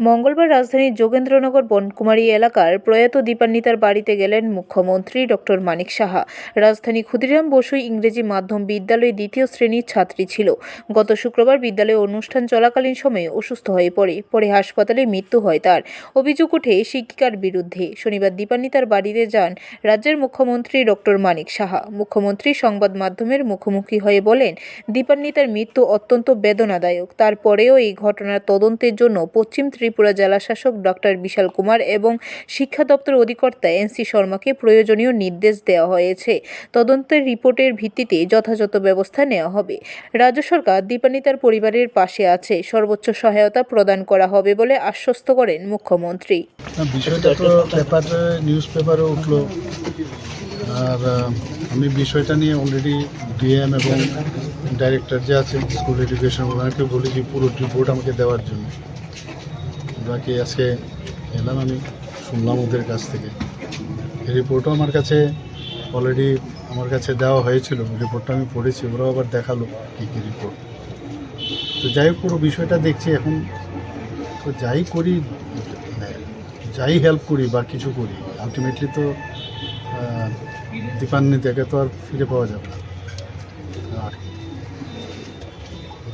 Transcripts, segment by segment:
মঙ্গলবার রাজধানীর যোগেন্দ্রনগর বনকুমারী এলাকার প্রয়াত দীপান্বিতার বাড়িতে গেলেন মুখ্যমন্ত্রী ডক্টর মানিক সাহা। রাজধানী ক্ষুদিরাম বসু ইংরেজি মাধ্যম বিদ্যালয়ে দ্বিতীয় শ্রেণির ছাত্রী ছিল। গত শুক্রবার বিদ্যালয়ে অনুষ্ঠান চলাকালীন সময়ে অসুস্থ হয়ে পড়ে। পরে হাসপাতালে মৃত্যু হয় তার। অভিযোগ ওঠে, শিক্ষিকার বিরুদ্ধে। শনিবার দীপান্বিতার বাড়িতে যান রাজ্যের মুখ্যমন্ত্রী ডক্টর মানিক সাহা। মুখ্যমন্ত্রী সংবাদ মাধ্যমের মুখোমুখি হয়ে বলেন, দীপান্বিতার মৃত্যু অত্যন্ত বেদনাদায়ক। তারপরেও এই ঘটনার তদন্তের জন্য পশ্চিম ত্রিপুরা জেলা শাসক ডক্টর বিশাল কুমার এবং শিক্ষা দপ্তর অধিকর্তা এনসি শর্মাকে প্রয়োজনীয় নির্দেশ দেওয়া হয়েছে। তদন্তের রিপোর্টের ভিত্তিতে যথাযথ ব্যবস্থা নেওয়া হবে। রাজ্য সরকার দীপান্বিতার পরিবারের পাশে আছে। সর্বোচ্চ সহায়তা প্রদান করা হবে বলে আশ্বস্ত করেন মুখ্যমন্ত্রী। আর আমি বিষয়টা নিয়ে অলরেডি ডিএম এবং ডাইরেক্টর যে আছে স্কুল এডুকেশন ওনাকে বলেছি পুরো রিপোর্ট আমাকে দেওয়ার জন্য। বাকি আজকে এলাম আমি শুনলাম ওদের কাছ থেকে। এই রিপোর্টও আমার কাছে অলরেডি আমার কাছে দেওয়া হয়েছিল। রিপোর্টটা আমি পড়েছি, ওরাও আবার দেখাল কী কী রিপোর্ট তো যাই হোক, পুরো বিষয়টা দেখছি এখন। তো যাই করি, যাই হেল্প করি বা কিছু করি আলটিমেটলি তো দীপান্বিতাকে তো আর ফিরে পাওয়া যাবে না। আর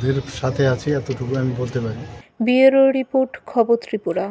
ওদের সাথে আছি এতটুকু আমি বলতে পারি। ব্যুরো রিপোর্ট খবর ত্রিপুরা।